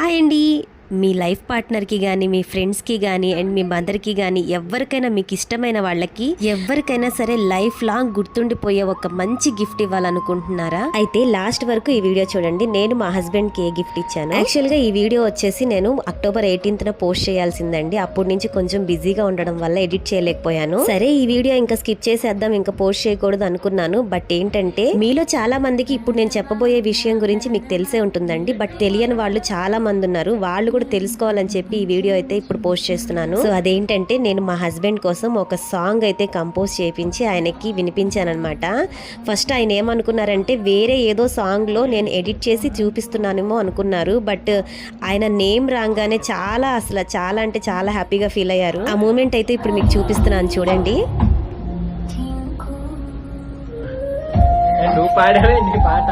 Hi అండి మీ life పార్ట్నర్కి కానీ మీ ఫ్రెండ్స్కి కానీ అండ్ మీ మదర్కి కానీ ఎవరికైనా మీకు ఇష్టమైన వాళ్ళకి ఎవరికైనా సరే లైఫ్ లాంగ్ గుర్తుండిపోయే ఒక మంచి గిఫ్ట్ ఇవ్వాలనుకుంటున్నారా? అయితే లాస్ట్ వరకు ఈ వీడియో చూడండి. నేను మా హస్బెండ్కి ఏ గిఫ్ట్ ఇచ్చాను. యాక్చువల్గా ఈ వీడియో వచ్చేసి నేను అక్టోబర్ ఎయిటీన్త్ న పోస్ట్ చేయాల్సిందండి. అప్పటి నుంచి కొంచెం బిజీగా ఉండడం వల్ల ఎడిట్ చేయలేకపోయాను. సరే ఈ వీడియో ఇంకా స్కిప్ చేసేద్దాం. ఇంకా పోస్ట్ చేయకూడదు అనుకున్నాను. బట్ ఏంటంటే మీలో చాలా మందికి ఇప్పుడు నేను చెప్పబోయే విషయం గురించి మీకు తెలిసే ఉంటుందండి. బట్ తెలియని వాళ్ళు చాలా మంది ఉన్నారు. వాళ్ళు కూడా తెలుసుకోవాలని చెప్పి ఈ వీడియో అయితే ఇప్పుడు పోస్ట్ చేస్తున్నాను. సో అదేంటంటే నేను మా హస్బెండ్ కోసం ఒక సాంగ్ అయితే కంపోజ్ చేయించి ఆయనకి వినిపించాను అనమాట ఫస్ట్ ఆయన ఏమనుకున్నారంటే వేరే ఏదో సాంగ్లో నేను ఎడిట్ చేసి చూపిస్తున్నానేమో అనుకున్నారు. బట్ ఆయన నేమ్ రాగానే చాలా అసలు చాలా అంటే చాలా హ్యాపీగా ఫీల్ అయ్యారు. ఆ మూమెంట్ అయితే ఇప్పుడు మీకు చూపిస్తున్నాను చూడండి. నువ్వు నీ పాట.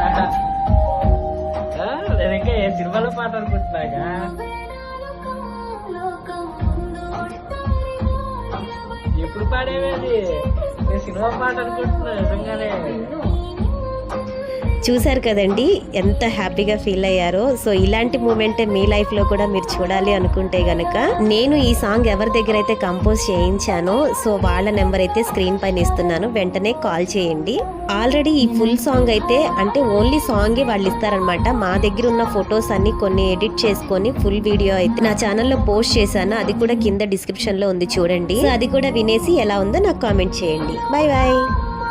నేను ఇంకా ఏ సినిమాలో పాట అనుకుంటున్నాగా? ఎప్పుడు పాడేవేది? నేను సినిమా పాట అనుకుంటున్నా నిజంగానే. చూశారు కదండి ఎంత హ్యాపీగా ఫీల్ అయ్యారో. సో ఇలాంటి మూమెంటే మీ లైఫ్లో కూడా మీరు చూడాలి అనుకుంటే గనక నేను ఈ సాంగ్ ఎవరి దగ్గర అయితే కంపోజ్ చేయించానో సో వాళ్ళ నెంబర్ అయితే స్క్రీన్ పైన ఇస్తున్నాను. వెంటనే కాల్ చేయండి. ఆల్రెడీ ఈ ఫుల్ సాంగ్ అయితే అంటే ఓన్లీ సాంగే వాళ్ళు ఇస్తారనమాట మా దగ్గర ఉన్న ఫొటోస్ అన్ని కొన్ని ఎడిట్ చేసుకొని ఫుల్ వీడియో అయితే నా ఛానల్లో పోస్ట్ చేశాను. అది కూడా కింద డిస్క్రిప్షన్లో ఉంది చూడండి. అది కూడా వినేసి ఎలా ఉందో నాకు కామెంట్ చేయండి. Bye bye